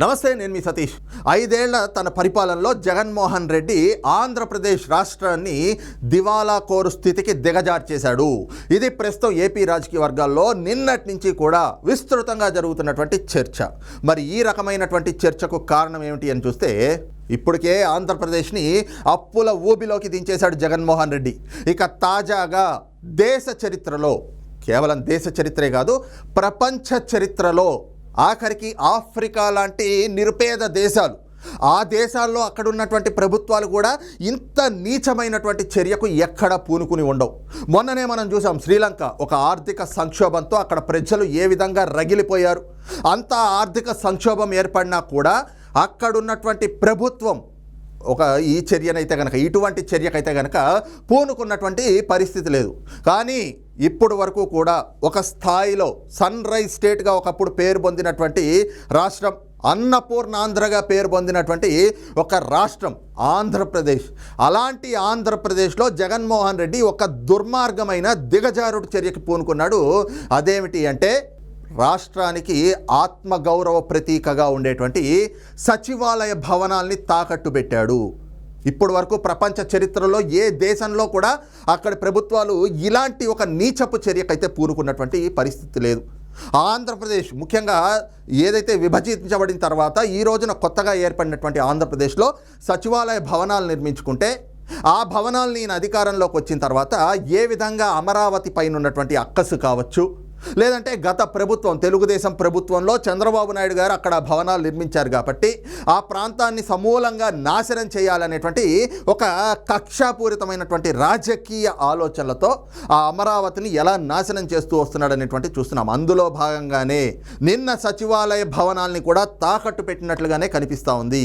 నమస్తే నేను మీ సతీష్. ఐదేళ్ళ తన పరిపాలనలో జగన్మోహన్ రెడ్డి ఆంధ్రప్రదేశ్ రాష్ట్రాన్ని దివాలా కోరు స్థితికి దిగజార్చేశాడు. ఇది ప్రస్తుతం ఏపీ రాజకీయ వర్గాల్లో నిన్నటి నుంచి కూడా విస్తృతంగా జరుగుతున్నటువంటి చర్చ. మరి ఈ రకమైనటువంటి చర్చకు కారణం ఏమిటి అని చూస్తే ఇప్పటికే ఆంధ్రప్రదేశ్ని అప్పుల ఊబిలోకి దించేశాడు జగన్మోహన్ రెడ్డి. ఇక తాజాగా దేశ చరిత్రలో కేవలం దేశ చరిత్రే కాదు ప్రపంచ చరిత్రలో ఆఖరికి ఆఫ్రికా లాంటి నిరుపేద దేశాలు. ఆ దేశాల్లో అక్కడ ఉన్నటువంటి ప్రభుత్వాలు కూడా ఇంత నీచమైనటువంటి చర్యకు ఎక్కడ పూనుకుని ఉండవు. మొన్ననే మనం చూసాం శ్రీలంక ఒక ఆర్థిక సంక్షోభంతో అక్కడ ప్రజలు ఏ విధంగా రగిలిపోయారు. అంత ఆర్థిక సంక్షోభం ఏర్పడినా కూడా అక్కడున్నటువంటి ప్రభుత్వం ఒక ఈ చర్యనైతే కనుక ఇటువంటి చర్యకైతే కనుక పూనుకున్నటువంటి పరిస్థితి లేదు. కానీ ఇప్పుడు వరకు కూడా ఒక స్థాయిలో సన్ రైజ్ స్టేట్గా ఒకప్పుడు పేరు పొందినటువంటి రాష్ట్రం అన్నపూర్ణాంధ్రగా పేరు పొందినటువంటి ఒక రాష్ట్రం ఆంధ్రప్రదేశ్. అలాంటి ఆంధ్రప్రదేశ్లో జగన్మోహన్ రెడ్డి ఒక దుర్మార్గమైన దిగజారుడు చర్యకి పూనుకున్నాడు. అదేమిటి అంటే రాష్ట్రానికి ఆత్మగౌరవ ప్రతీకగా ఉండేటువంటి సచివాలయ భవనాల్ని తాకట్టు పెట్టాడు. ఇప్పటి వరకు ప్రపంచ చరిత్రలో ఏ దేశంలో కూడా అక్కడి ప్రభుత్వాలు ఇలాంటి ఒక నీచపు చర్యకైతే పూనుకున్నటువంటి పరిస్థితి లేదు. ఆంధ్రప్రదేశ్ ముఖ్యంగా ఏదైతే విభజించబడిన తర్వాత ఈ రోజున కొత్తగా ఏర్పడినటువంటి ఆంధ్రప్రదేశ్లో సచివాలయ భవనాలు నిర్మించుకుంటే ఆ భవనాలు నేను అధికారంలోకి వచ్చిన తర్వాత ఏ విధంగా అమరావతి పైన ఉన్నటువంటి అక్కసు కావచ్చు లేదంటే గత ప్రభుత్వం తెలుగుదేశం ప్రభుత్వంలో చంద్రబాబు నాయుడు గారు అక్కడ భవనాలు నిర్మించారు కాబట్టి ఆ ప్రాంతాన్ని సమూలంగా నాశనం చేయాలనేటువంటి ఒక కక్షాపూరితమైనటువంటి రాజకీయ ఆలోచనలతో ఆ అమరావతిని ఎలా నాశనం చేస్తూ వస్తున్నాడనేటువంటి చూస్తున్నాం. అందులో భాగంగానే నిన్న సచివాలయ భవనాల్ని కూడా తాకట్టు పెట్టినట్లుగానే కనిపిస్తూ ఉంది.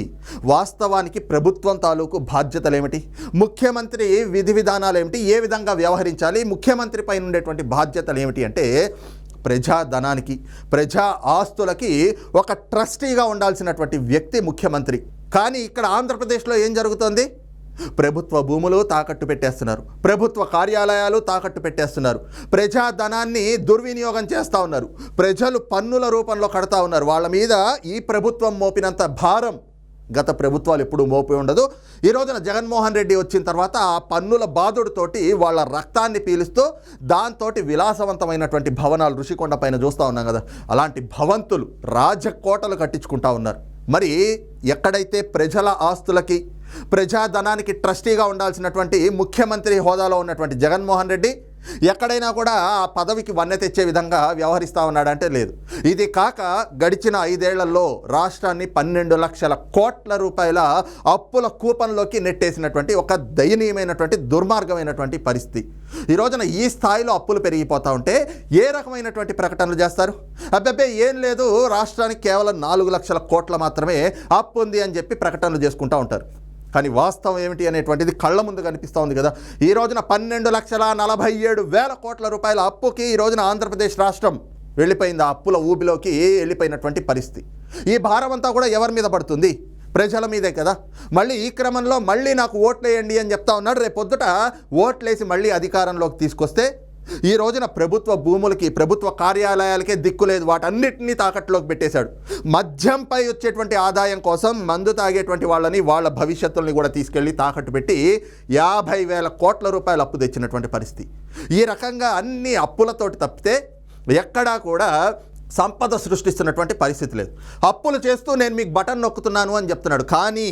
వాస్తవానికి ప్రభుత్వం తాలూకు బాధ్యతలు ఏమిటి ముఖ్యమంత్రి విధి విధానాలు ఏమిటి ఏ విధంగా వ్యవహరించాలి? ముఖ్యమంత్రి పైన ఉండేటువంటి బాధ్యతలు ఏమిటి అంటే ప్రజాధనానికి ప్రజా ఆస్తులకి ఒక ట్రస్టీగా ఉండాల్సినటువంటి వ్యక్తి ముఖ్యమంత్రి. కానీ ఇక్కడ ఆంధ్రప్రదేశ్లో ఏం జరుగుతోంది? ప్రభుత్వ భూములు తాకట్టు పెట్టేస్తున్నారు. ప్రభుత్వ కార్యాలయాలు తాకట్టు పెట్టేస్తున్నారు. ప్రజాధనాన్ని దుర్వినియోగం చేస్తూ ఉన్నారు. ప్రజలు పన్నుల రూపంలో కడతా ఉన్నారు. వాళ్ళ మీద ఈ ప్రభుత్వం మోపినంత భారం గత ప్రభుత్వాలు ఎప్పుడూ మోపి ఉండదు. ఈ రోజున జగన్మోహన్ రెడ్డి వచ్చిన తర్వాత ఆ పన్నుల బాధుడితోటి వాళ్ళ రక్తాన్ని పీలుస్తూ దాంతో విలాసవంతమైనటువంటి భవనాలు ఋషికొండ పైన చూస్తూ ఉన్నాం కదా. అలాంటి భవంతులు రాజకోటలు కట్టించుకుంటా ఉన్నారు. మరి ఎక్కడైతే ప్రజల ఆస్తులకి ప్రజాధనానికి ట్రస్టీగా ఉండాల్సినటువంటి ముఖ్యమంత్రి హోదాలో ఉన్నటువంటి జగన్మోహన్ రెడ్డి ఎక్కడైనా కూడా ఆ పదవికి వన్నె తెచ్చే విధంగా వ్యవహరిస్తూ ఉన్నాడంటే లేదు. ఇది కాక గడిచిన ఐదేళ్ళలో రాష్ట్రాన్ని పన్నెండు లక్షల కోట్ల రూపాయల అప్పుల కూపంలోకి నెట్టేసినటువంటి ఒక దయనీయమైనటువంటి దుర్మార్గమైనటువంటి పరిస్థితి. ఈ రోజున ఈ స్థాయిలో అప్పులు పెరిగిపోతూ ఉంటే ఏ రకమైనటువంటి ప్రకటనలు చేస్తారు? అబ్బాబ్బే ఏం లేదు. రాష్ట్రానికి కేవలం నాలుగు లక్షల కోట్ల మాత్రమే అప్పు ఉంది అని చెప్పి ప్రకటనలు చేసుకుంటూ ఉంటారు. కానీ వాస్తవం ఏమిటి అనేటువంటిది కళ్ళ ముందు కనిపిస్తూ ఉంది కదా. ఈ రోజున పన్నెండు లక్షల నలభై ఏడు వేల కోట్ల రూపాయల అప్పుకి ఈ రోజున ఆంధ్రప్రదేశ్ రాష్ట్రం వెళ్ళిపోయింది. ఆ అప్పుల ఊబిలోకి వెళ్ళిపోయినటువంటి పరిస్థితి? ఈ భారం అంతా కూడా ఎవరి మీద పడుతుంది? ప్రజల మీదే కదా. మళ్ళీ ఈ క్రమంలో మళ్ళీ నాకు ఓట్లేయండి అని చెప్తా ఉన్నాడు. రేపొద్దుట ఓట్లేసి మళ్ళీ అధికారంలోకి తీసుకొస్తే ఈ రోజున ప్రభుత్వ భూములకి ప్రభుత్వ కార్యాలయాలకే దిక్కు లేదు. వాటన్నిటినీ తాకట్లోకి పెట్టేశాడు. మద్యంపై వచ్చేటువంటి ఆదాయం కోసం మందు తాగేటువంటి వాళ్ళని వాళ్ళ భవిష్యత్తుల్ని కూడా తీసుకెళ్ళి తాకట్టు పెట్టి యాభై వేల కోట్ల రూపాయలు అప్పు తెచ్చినటువంటి పరిస్థితి. ఈ రకంగా అన్ని అప్పులతోటి తప్పితే ఎక్కడా కూడా సంపద సృష్టిస్తున్నటువంటి పరిస్థితి లేదు. అప్పులు చేస్తూ నేను మీకు బటన్ నొక్కుతున్నాను అని చెప్తున్నాడు. కానీ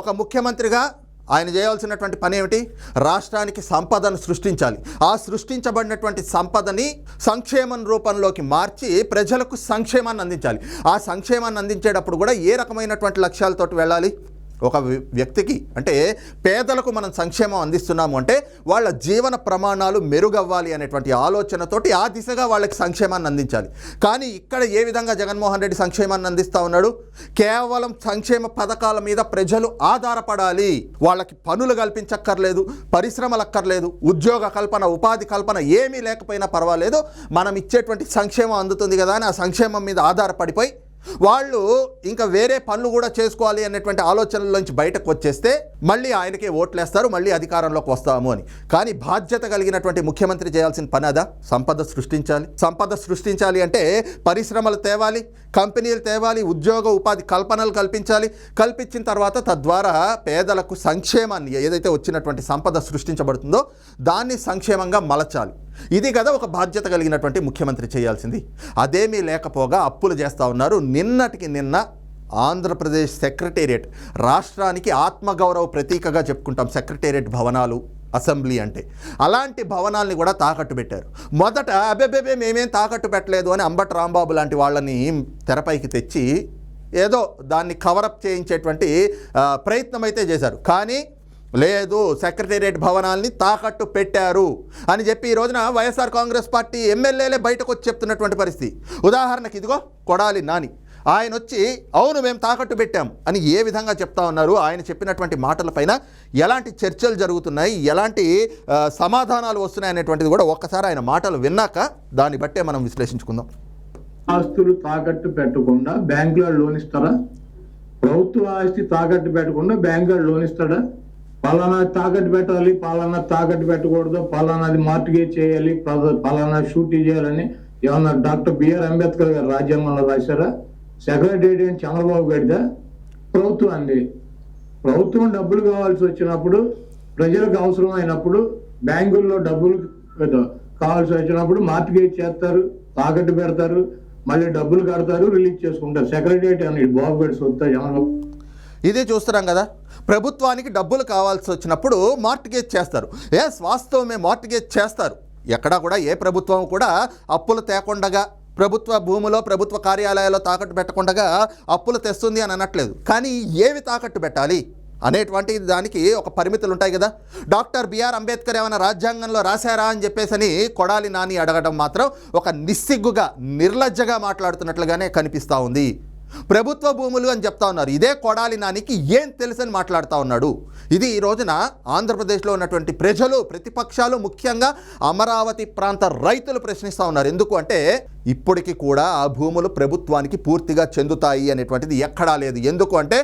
ఒక ముఖ్యమంత్రిగా ఆయన చేయాల్సినటువంటి పని ఏమిటి? రాష్ట్రానికి సంపదను సృష్టించాలి. ఆ సృష్టించబడినటువంటి సంపదని సంక్షేమం రూపంలోకి మార్చి ప్రజలకు సంక్షేమాన్ని అందించాలి. ఆ సంక్షేమాన్ని అందించేటప్పుడు కూడా ఏ రకమైనటువంటి లక్ష్యాలతోటి వెళ్ళాలి? ఒక వ్య- వ్యక్తికి అంటే పేదలకు మనం సంక్షేమం అందిస్తున్నాము అంటే వాళ్ళ జీవన ప్రమాణాలు మెరుగవ్వాలి అనేటువంటి ఆలోచనతోటి ఆ దిశగా వాళ్ళకి సంక్షేమాన్ని అందించాలి. కానీ ఇక్కడ ఏ విధంగా జగన్మోహన్ రెడ్డి సంక్షేమాన్ని అందిస్తూ ఉన్నాడు? కేవలం సంక్షేమ పథకాల మీద ప్రజలు ఆధారపడాలి. వాళ్ళకి పనులు కల్పించక్కర్లేదు పరిశ్రమలు అక్కర్లేదు ఉద్యోగ కల్పన ఉపాధి కల్పన ఏమీ లేకపోయినా పర్వాలేదు. మనం ఇచ్చేటువంటి సంక్షేమం అందుతుంది కదా అని ఆ సంక్షేమం మీద ఆధారపడిపోయి వాళ్ళు ఇంకా వేరే పనులు కూడా చేసుకోవాలి అనేటువంటి ఆలోచనలోంచి బయటకు వచ్చేస్తే మళ్ళీ ఆయనకే ఓట్లేస్తారు మళ్ళీ అధికారంలోకి వస్తాము అని. కానీ బాధ్యత కలిగినటువంటి ముఖ్యమంత్రి చేయాల్సిన పని అదా? సంపద సృష్టించాలి. సంపద సృష్టించాలి అంటే పరిశ్రమలు తేవాలి కంపెనీలు తేవాలి ఉద్యోగ ఉపాధి కల్పనలు కల్పించాలి. కల్పించిన తర్వాత తద్వారా పేదలకు సంక్షేమాన్ని ఏదైతే వచ్చినటువంటి సంపద సృష్టించబడుతుందో దాన్ని సంక్షేమంగా మలచాలి. ఇది కదా ఒక బాధ్యత కలిగినటువంటి ముఖ్యమంత్రి చేయాల్సింది. అదేమీ లేకపోగా అప్పులు చేస్తూ ఉన్నారు. నిన్నటికి నిన్న ఆంధ్రప్రదేశ్ సెక్రటేరియట్ రాష్ట్రానికి ఆత్మగౌరవ ప్రతీకగా చెప్పుకుంటాం సెక్రటేరియట్ భవనాలు అసెంబ్లీ అంటే. అలాంటి భవనాల్ని కూడా తాకట్టు పెట్టారు. మొదట అబెబెబే మేమేం తాకట్టు పెట్టలేదు అని అంబట్ రాంబాబు లాంటి వాళ్ళని తెరపైకి తెచ్చి ఏదో దాన్ని కవరప్ చేయించేటువంటి ప్రయత్నం అయితే చేశారు. కానీ లేదు సెక్రటేరియట్ భవనాల్ని తాకట్టు పెట్టారు అని చెప్పి ఈ రోజున వైఎస్ఆర్ కాంగ్రెస్ పార్టీ ఎమ్మెల్యేలే బయటకు వచ్చి చెప్తున్నటువంటి పరిస్థితి. ఉదాహరణకి ఇదిగో కొడాలి నాని. ఆయన వచ్చి అవును మేము తాకట్టు పెట్టాం అని ఏ విధంగా చెప్తా ఉన్నారు? ఆయన చెప్పినటువంటి మాటలపైన ఎలాంటి చర్చలు జరుగుతున్నాయి? ఎలాంటి సమాధానాలు వస్తున్నాయి అనేటువంటిది కూడా ఒక్కసారి ఆయన మాటలు విన్నాక దాన్ని బట్టే మనం విశ్లేషించుకుందాం. ఆస్తులు తాకట్టు పెట్టకుండా బ్యాంకులో లోన్ ఇస్తారా? ప్రభుత్వ ఆస్తి తాకట్టు పెట్టకుండా బ్యాంకులో లోన్ ఇస్తాడా? పలానా తాకట్టు పెట్టాలి పలానా తాకట్టు పెట్టకూడదు పలానాది మార్టిగేజ్ చేయాలి పలానా షూట్ చేయాలని ఏమన్నా డాక్టర్ బిఆర్ అంబేద్కర్ గారు రాజ్యాంగంలో రాశారా? సెక్రటరీ అని చంద్రబాబు గడిదా ప్రభుత్వం అంది ప్రభుత్వం డబ్బులు కావాల్సి వచ్చినప్పుడు ప్రజలకు అవసరం అయినప్పుడు బ్యాంకుల్లో డబ్బులు కావాల్సి వచ్చినప్పుడు మార్టిగేజ్ చేస్తారు తాకట్టు పెడతారు మళ్ళీ డబ్బులు కడతారు రిలీజ్ చేసుకుంటారు. సెక్రటరీ అని బాబు గడి సొత్తా చంద్రబాబు. ఇదే చూస్తున్నాం కదా. ప్రభుత్వానికి డబ్బులు కావాల్సి వచ్చినప్పుడు మార్టిగేజ్ చేస్తారు. ఎస్ వాస్తవమే మార్టిగేజ్ చేస్తారు. ఎక్కడా కూడా ఏ ప్రభుత్వం కూడా అప్పులు తేకుండగా ప్రభుత్వ భూములో ప్రభుత్వ కార్యాలయాల్లో తాకట్టు పెట్టకుండా అప్పులు తెస్తుంది అని అనట్లేదు. కానీ ఏవి తాకట్టు పెట్టాలి? అనేటువంటి దానికి ఒక పరిమితులు ఉంటాయి కదా. డాక్టర్ బిఆర్ అంబేద్కర్ ఏమైనా రాజ్యాంగంలో రాశారా అని చెప్పేసని కొడాలి నాని అడగడం మాత్రం ఒక నిస్సిగ్గుగా నిర్లజ్జగా మాట్లాడుతున్నట్లుగానే కనిపిస్తూ ఉంది. ప్రభుత్వ భూములు అని చెప్తా ఉన్నారు. ఇదే కొడాలి నానికి ఏం తెలుసని మాట్లాడుతూ ఉన్నాడు. ఇది ఈ రోజున ఆంధ్రప్రదేశ్లో ఉన్నటువంటి ప్రజలు ప్రతిపక్షాలు ముఖ్యంగా అమరావతి ప్రాంత రైతులు ప్రశ్నిస్తూ ఉన్నారు. ఎందుకు అంటే ఇప్పటికి కూడా ఆ భూములు ప్రభుత్వానికి పూర్తిగా చెందుతాయి అనేటువంటిది ఎక్కడా లేదు. ఎందుకు అంటే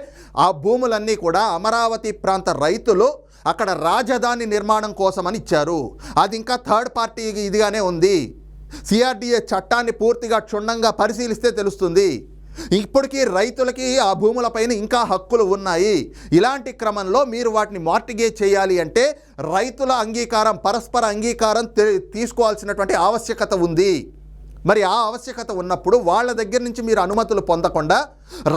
ఆ భూములన్నీ కూడా అమరావతి ప్రాంత రైతులు అక్కడ రాజధాని నిర్మాణం కోసమని ఇచ్చారు. అది ఇంకా థర్డ్ పార్టీ ఇదిగానే ఉంది. సిఆర్డిఏ చట్టాన్ని పూర్తిగా క్షుణ్ణంగా పరిశీలిస్తే తెలుస్తుంది. ఇప్పటికీ రైతులకి ఆ భూములపైన ఇంకా హక్కులు ఉన్నాయి. ఇలాంటి క్రమంలో మీరు వాటిని మార్టిగేజ్ చేయాలి అంటే రైతుల అంగీకారం పరస్పర అంగీకారం తీసుకోవాల్సినటువంటి ఆవశ్యకత ఉంది. మరి ఆ ఆవశ్యకత ఉన్నప్పుడు వాళ్ళ దగ్గర నుంచి మీరు అనుమతులు పొందకుండా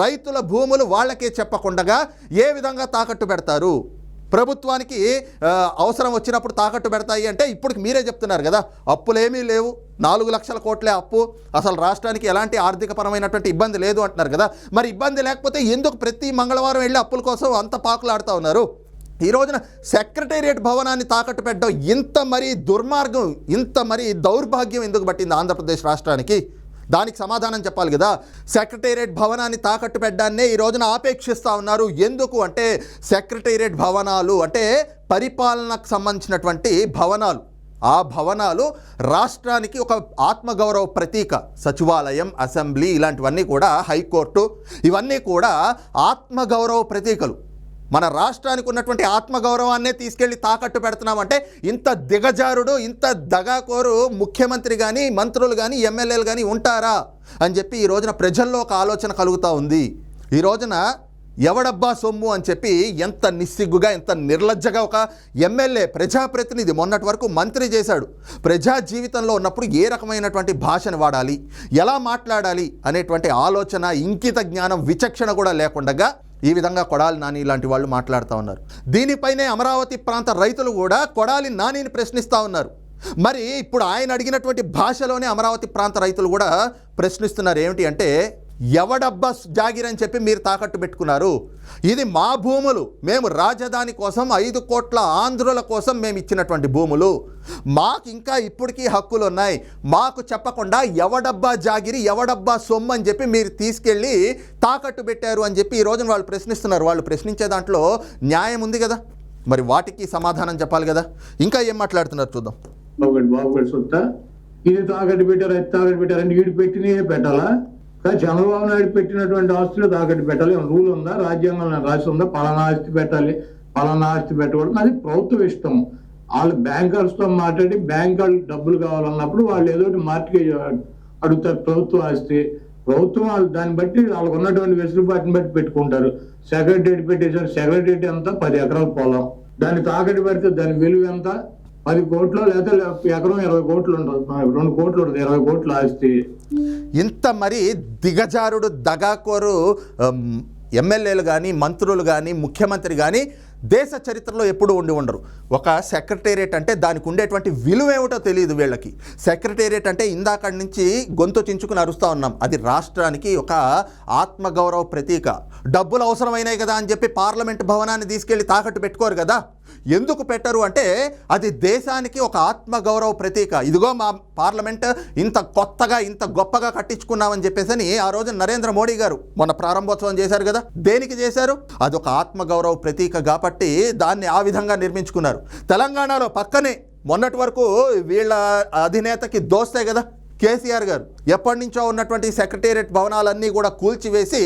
రైతుల భూములు వాళ్ళకే చెప్పకుండా ఏ విధంగా తాకట్టు పెడతారు? ప్రభుత్వానికి అవసరం వచ్చినప్పుడు తాకట్టు పెడతాయి అంటే ఇప్పటికి మీరే చెప్తున్నారు కదా. అప్పులేమీ లేవు. నాలుగు లక్షల కోట్లే అప్పు. అసలు రాష్ట్రానికి ఎలాంటి ఆర్థికపరమైనటువంటి ఇబ్బంది లేదు అంటున్నారు కదా. మరి ఇబ్బంది లేకపోతే ఎందుకు ప్రతి మంగళవారం వెళ్ళి అప్పుల కోసం అంత పాకులాడుతూ ఉన్నారు? ఈ రోజున సెక్రటేరియట్ భవనాన్ని తాకట్టు పెట్టడం ఇంత మరీ దుర్మార్గం ఇంత మరీ దౌర్భాగ్యం ఎందుకు పట్టింది ఆంధ్రప్రదేశ్ రాష్ట్రానికి? దానికి సమాధానం చెప్పాలి కదా. సెక్రటేరియట్ భవనాన్ని తాకట్టు పెట్టడాన్నే ఈ రోజున ఆపేక్షిస్తూ ఉన్నారు. ఎందుకు అంటే సెక్రటేరియట్ భవనాలు అంటే పరిపాలనకు సంబంధించినటువంటి భవనాలు. ఆ భవనాలు రాష్ట్రానికి ఒక ఆత్మగౌరవ ప్రతీక. సచివాలయం అసెంబ్లీ ఇలాంటివన్నీ కూడా హైకోర్టు ఇవన్నీ కూడా ఆత్మగౌరవ ప్రతీకలు. మన రాష్ట్రానికి ఉన్నటువంటి ఆత్మగౌరవాన్నే తీసుకెళ్ళి తాకట్టు పెడుతున్నామంటే ఇంత దిగజారుడు ఇంత దగాకోరు ముఖ్యమంత్రి కానీ మంత్రులు కానీ ఎమ్మెల్యేలు కానీ ఉంటారా అని చెప్పి ఈ రోజున ప్రజల్లో ఒక ఆలోచన కలుగుతూ ఉంది. ఈ రోజున ఎవడబ్బా సొమ్ము అని చెప్పి ఎంత నిస్సిగ్గుగా ఎంత నిర్లజ్జగా ఒక ఎమ్మెల్యే ప్రజాప్రతినిధి మొన్నటి వరకు మంత్రి చేశాడు. ప్రజా జీవితంలో ఉన్నప్పుడు ఏ రకమైనటువంటి భాషను వాడాలి ఎలా మాట్లాడాలి అనేటువంటి ఆలోచన ఇంకిత జ్ఞానం విచక్షణ కూడా లేకుండగా ఈ విధంగా కొడాలి నాని ఇలాంటి వాళ్ళు మాట్లాడుతూ ఉన్నారు. దీనిపైనే అమరావతి ప్రాంత రైతులు కూడా కొడాలి నానిని ప్రశ్నిస్తూ ఉన్నారు. మరి ఇప్పుడు ఆయన అడిగినటువంటి భాషలోనే అమరావతి ప్రాంత రైతులు కూడా ప్రశ్నిస్తున్నారు. ఏమిటి అంటే ఎవడబ్బా జాగిర్ అని చెప్పి మీరు తాకట్టు పెట్టుకున్నారు? ఇది మా భూములు. మేము రాజధాని కోసం ఐదు కోట్ల ఆంధ్రుల కోసం మేము ఇచ్చినటువంటి భూములు. మాకు ఇంకా ఇప్పటికీ హక్కులు ఉన్నాయి మాకు చెప్పకుండా ఎవడబ్బా జాగిరి ఎవడబ్బా సొమ్ము అని చెప్పి మీరు తీసుకెళ్ళి తాకట్టు పెట్టారు అని చెప్పి ఈ రోజున వాళ్ళు ప్రశ్నిస్తున్నారు. వాళ్ళు ప్రశ్నించే దాంట్లో న్యాయం ఉంది కదా? మరి వాటికి సమాధానం చెప్పాలి కదా? ఇంకా ఏం మాట్లాడుతున్నారు చూద్దాం. బాబు ఇది తాకట్టు పెట్టారు? అది తాకట్టు పెట్టారు? వీడు పెట్టాలా? చంద్రబాబు నాయుడు పెట్టినటువంటి ఆస్తులు తాకట్టు పెట్టాలి. రూల్ ఉందా? రాజ్యాంగంలో రాసి ఉందా? పలానా ఆస్తి పెట్టాలి. పలానా ఆస్తి పెట్టకూడదు. అది ప్రభుత్వం ఇష్టం వాళ్ళు బ్యాంకర్స్తో మాట్లాడి మాట్లాడి బ్యాంకర్ డబ్బులు కావాలన్నప్పుడు వాళ్ళు ఏదో ఒకటి మార్టిగేజ్ అడుగుతారు. ప్రభుత్వ ఆస్తి. ప్రభుత్వం వాళ్ళు దాన్ని బట్టి వాళ్ళకు ఉన్నటువంటి వెసులుబాటుని బట్టి పెట్టుకుంటారు. సెక్రటరీ పెట్టేసారు సెక్రటరీ ఎంత? పది ఎకరాల పొలం. దాన్ని తాకట్టు పెడితే దాని విలువ ఎంత? పది కోట్లు లేదా ఎకరం ఇరవై కోట్లు ఉంటుంది రెండు కోట్లు ఉంటుంది ఇరవై కోట్లు ఆస్తి. ఇంత మరి దిగజారుడు దగాకోరు ఎమ్మెల్యేలు కానీ మంత్రులు కానీ ముఖ్యమంత్రి కానీ దేశ చరిత్రలో ఎప్పుడు ఉండి ఉండరు. ఒక సెక్రటేరియట్ అంటే దానికి ఉండేటువంటి విలువ ఏమిటో తెలియదు వీళ్ళకి. సెక్రటేరియట్ అంటే ఇందాక నుంచి గొంతు చించుకుని అరుస్తూ ఉన్నాం. అది రాష్ట్రానికి ఒక ఆత్మగౌరవ ప్రతీక. డబ్బులు అవసరమైనాయి కదా అని చెప్పి పార్లమెంట్ భవనాన్ని తీసుకెళ్ళి తాకట్టు పెట్టుకోరు కదా. ఎందుకు పెట్టరు అంటే అది దేశానికి ఒక ఆత్మగౌరవ ప్రతీక. ఇదిగో మా పార్లమెంట్ ఇంత కొత్తగా ఇంత గొప్పగా కట్టించుకున్నామని చెప్పేసి ఆ రోజు నరేంద్ర మోడీ గారు మొన్న ప్రారంభోత్సవం చేశారు కదా. దేనికి చేశారు? అది ఒక ఆత్మగౌరవ ప్రతీక కాబట్టి దాన్ని ఆ విధంగా నిర్మించుకున్నారు. తెలంగాణలో పక్కనే మొన్నటి వరకు వీళ్ళ అధినేతకి దోస్తే కదా. కేసీఆర్ గారు ఎప్పటి నుంచో ఉన్నటువంటి సెక్రటేరియట్ భవనాలన్నీ కూడా కూల్చివేసి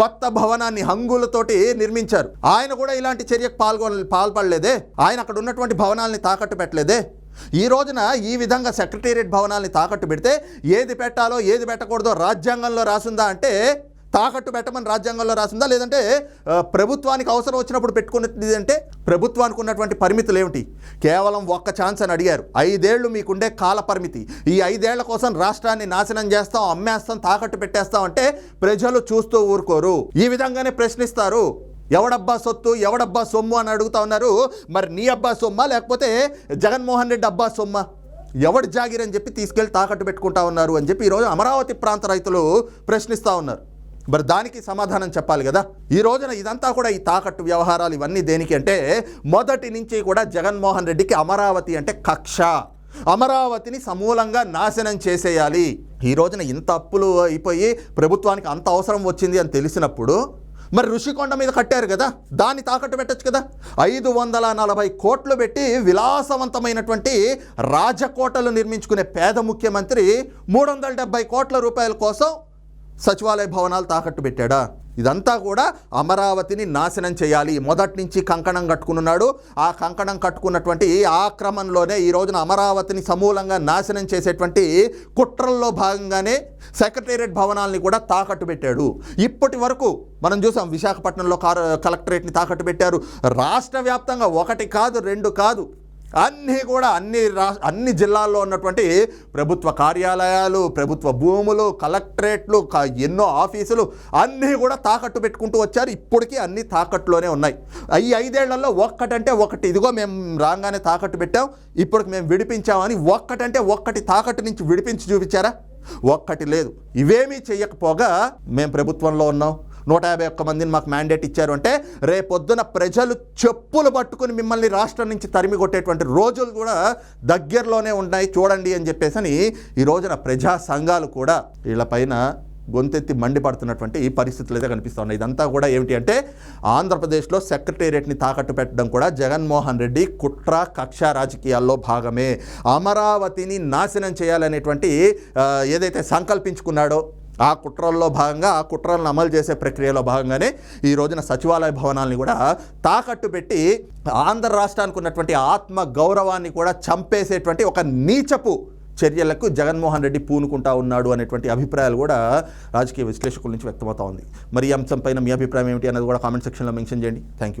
కొత్త భవనాన్ని హంగులతోటి నిర్మించారు. ఆయన కూడా ఇలాంటి చర్యకు పాల్గొన పాల్పడలేదే? ఆయన అక్కడ ఉన్నటువంటి భవనాల్ని తాకట్టు పెట్టలేదే? ఈ రోజున ఈ విధంగా సెక్రటేరియట్ భవనాల్ని తాకట్టు పెడితే ఏది పెట్టాలో ఏది పెట్టకూడదో రాజ్యాంగంలో రాసిందా అంటే తాకట్టు పెట్టమని రాజ్యాంగంలో రాసిందా? లేదంటే ప్రభుత్వానికి అవసరం వచ్చినప్పుడు పెట్టుకున్నది అంటే ప్రభుత్వానికి ఉన్నటువంటి పరిమితులు ఏమిటి? కేవలం ఒక్క ఛాన్స్ అని అడిగారు. ఐదేళ్ళు మీకుండే కాల పరిమితి. ఈ ఐదేళ్ళ కోసం రాష్ట్రాన్ని నాశనం చేస్తాం అమ్మేస్తాం తాకట్టు పెట్టేస్తాం అంటే ప్రజలు చూస్తూ ఊరుకోరు. ఈ విధంగానే ప్రశ్నిస్తారు. ఎవడబ్బా సొత్తు ఎవడబ్బా సొమ్ము అని అడుగుతా ఉన్నారు. మరి నీ అబ్బా సొమ్మా? లేకపోతే జగన్మోహన్ రెడ్డి అబ్బా సొమ్మా? ఎవడు జాగిరని అని చెప్పి తీసుకెళ్ళి తాకట్టు పెట్టుకుంటా ఉన్నారు అని చెప్పి ఈరోజు అమరావతి ప్రాంత రైతులు ప్రశ్నిస్తూ ఉన్నారు. మరి దానికి సమాధానం చెప్పాలి కదా? ఈ రోజున ఇదంతా కూడా ఈ తాకట్టు వ్యవహారాలు ఇవన్నీ దేనికి అంటే మొదటి నుంచి కూడా జగన్మోహన్ రెడ్డికి అమరావతి అంటే కక్ష. అమరావతిని సమూలంగా నాశనం చేసేయాలి. ఈ రోజున ఇంత అప్పులు అయిపోయి ప్రభుత్వానికి అంత అవసరం వచ్చింది అని తెలిసినప్పుడు మరి ఋషికొండ మీద కట్టారు కదా? దాన్ని తాకట్టు పెట్టచ్చు కదా? ఐదు వందల నలభై కోట్లు పెట్టి విలాసవంతమైనటువంటి రాజకోటలు నిర్మించుకునే పేద ముఖ్యమంత్రి మూడు వందల డెబ్బై కోట్ల రూపాయల కోసం సచివాలయ భవనాలు తాకట్టు పెట్టాడా? ఇదంతా కూడా అమరావతిని నాశనం చేయాలి. మొదటి నుంచి కంకణం కట్టుకున్నాడు ఆ కంకణం కట్టుకున్నటువంటి ఆ క్రమంలోనే ఈ రోజున అమరావతిని సమూలంగా నాశనం చేసేటువంటి కుట్రల్లో భాగంగానే సెక్రటేరియట్ భవనాల్ని కూడా తాకట్టు పెట్టాడు. ఇప్పటి వరకు మనం చూసాం విశాఖపట్నంలో కార్ కలెక్టరేట్ని తాకట్టు పెట్టారు. రాష్ట్ర వ్యాప్తంగా ఒకటి కాదు రెండు కాదు. అన్నీ కూడా అన్ని రా అన్ని జిల్లాల్లో ఉన్నటువంటి ప్రభుత్వ కార్యాలయాలు ప్రభుత్వ భూములు కలెక్టరేట్లు ఎన్నో ఆఫీసులు అన్నీ కూడా తాకట్టు పెట్టుకుంటూ వచ్చారు. ఇప్పటికీ అన్ని తాకట్టులోనే ఉన్నాయి. ఈ ఐదేళ్ళలో ఒక్కటంటే ఒకటి. ఇదిగో మేము రాగానే తాకట్టు పెట్టాం. ఇప్పటికి మేము విడిపించామని ఒక్కటంటే ఒక్కటి తాకట్టు నుంచి విడిపించి చూపించారా? ఒక్కటి లేదు. ఇవేమీ చెయ్యకపోగా మేము ప్రభుత్వంలో ఉన్నాం. నూట యాభై ఒక్క మందిని మాకు మ్యాండేట్ ఇచ్చారు అంటే రేపొద్దున ప్రజలు చెప్పులు పట్టుకుని మిమ్మల్ని రాష్ట్రం నుంచి తరిమి కొట్టేటువంటి రోజులు కూడా దగ్గరలోనే ఉన్నాయి చూడండి అని చెప్పేసి అని ఈ రోజున ప్రజా సంఘాలు కూడా వీళ్ళపైన గొంతెత్తి మండిపడుతున్నటువంటి ఈ పరిస్థితులు అయితే కనిపిస్తూ ఉన్నాయి. ఇదంతా కూడా ఏమిటి అంటే ఆంధ్రప్రదేశ్లో సెక్రటేరియట్ని తాకట్టు పెట్టడం కూడా జగన్మోహన్ రెడ్డి కుట్ర కక్ష రాజకీయాల్లో భాగమే. అమరావతిని నాశనం చేయాలనేటువంటి ఏదైతే సంకల్పించుకున్నాడో ఆ కుట్రల్లో భాగంగా ఆ కుట్రలను అమలు చేసే ప్రక్రియలో భాగంగానే ఈ రోజున సచివాలయ భవనాల్ని కూడా తాకట్టు పెట్టి ఆంధ్ర రాష్ట్రానికి ఉన్నటువంటి ఆత్మ గౌరవాన్ని కూడా చంపేసేటువంటి ఒక నీచపు చర్యలకు జగన్మోహన్ రెడ్డి పూనుకుంటా ఉన్నాడు అనేటువంటి అభిప్రాయాలు కూడా రాజకీయ విశ్లేషకుల నుంచి వ్యక్తమవుతా ఉంది. మరి ఈ అంశంపైన మీ అభిప్రాయం ఏమిటి అనేది కూడా కామెంట్ సెక్షన్లో మెన్షన్ చేయండి. Thank you